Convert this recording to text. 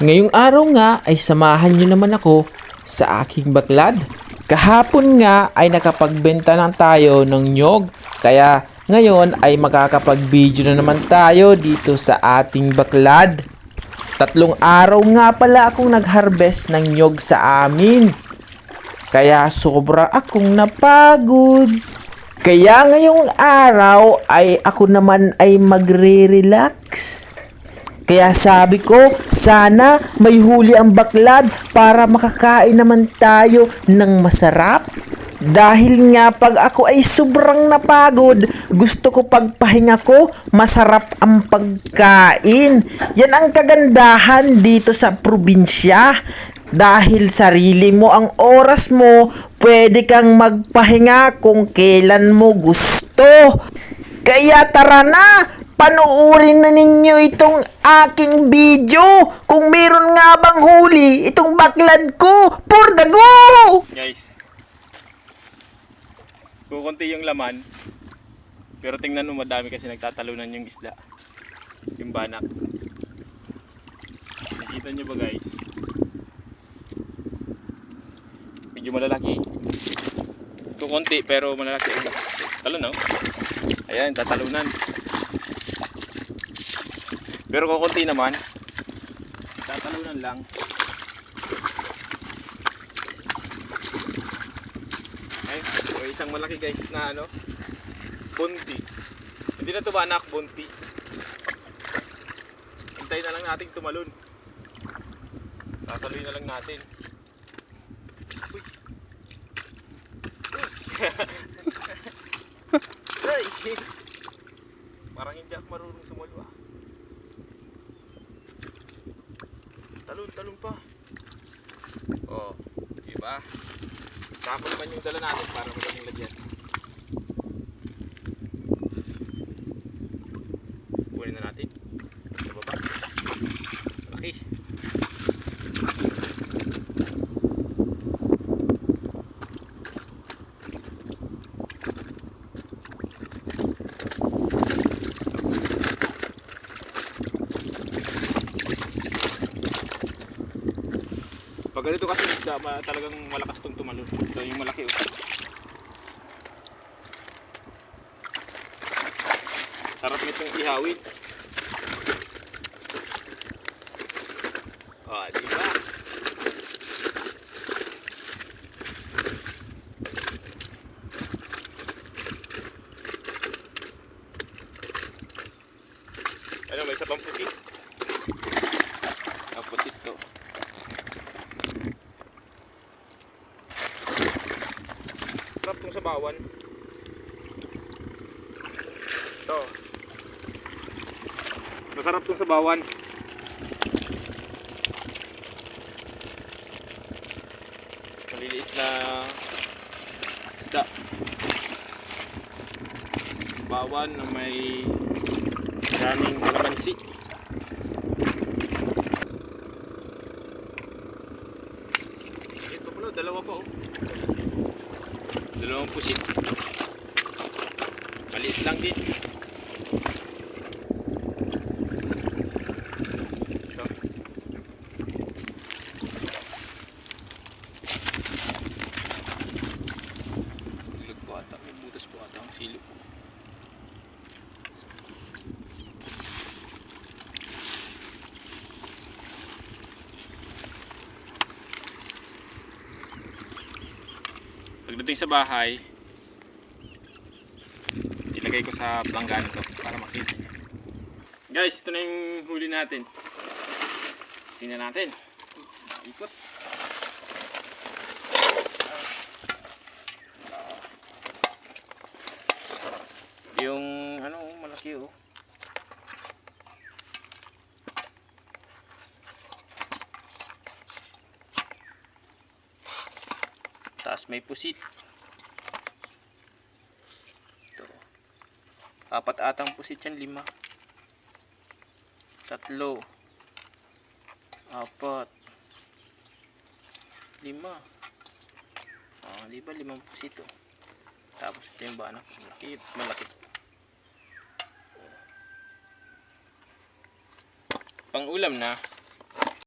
Ngayong araw nga ay samahan nyo naman ako sa aking baklad. Kahapon nga ay nakapagbenta na tayo ng nyog. Kaya ngayon ay makakapag-video na naman tayo dito sa ating baklad. Tatlong araw nga pala akong nag-harvest ng nyog sa amin. Kaya sobra akong napagod. Kaya ngayong araw ay ako naman ay magre-relax. Kaya sabi ko, sana may huli ang baklad para makakain naman tayo ng masarap. Dahil nga pag ako ay sobrang napagod, gusto ko pagpahinga ko, masarap ang pagkain. Yan ang kagandahan dito sa probinsya. Dahil sarili mo ang oras mo, pwede kang magpahinga kung kailan mo gusto. Kaya tara na, panuorin na ninyo itong aking video. Kung meron nga bang huli, itong baklad ko, for the go! Guys. Kukunti yung laman. Pero tingnan mo madami kasi nagtatalunan yung isda. Yung banak. Nakita nyo ba guys? Medyo malalaki. Kukunti pero malalaki. Talon no? Ayan, tatalunan. Pero kukunti naman. Tatalunan lang. Ay, may isang malaki guys na ano, bunti. Hindi na to ba anak, bunti. Hintayin na lang natin tumalon. Tataloy na lang natin. Uy. Uy. Parang hindi ako marunong sumalo ah. Talon, talon pa. Oh, diba? Sako naman yung dala natin para magaling lagyan. Kunin na natin. Sa baba. Malaki. Pag ganito kasi isda, ma- talagang malakas tong tumalon. Ito yung malaki oh. Sarap nitong ihawin. Ah, di ba? Ano, may isa pang pusit. Ang pusit to. Sarap tong sa bawan. Ito. Masarap tong sa bawan. Maliliit na isda. Bawan na may maraming kalamansi. Ito pala, dalawa pa oh. Dalawang pusit. Maliit lang din. Pagdating sa bahay, ilagay ko sa planggana to para makita. Guys, ito na yung huli natin. Tingnan natin. Ikot. Yung ano, malaki oh. Tapos may pusit. Ito. Apat atang pusit yan, lima. Tatlo. Apat. Lima. Ah, di limang pusit oh. Tapos ito yung banak. Malaki, malaki. Pang ulam na.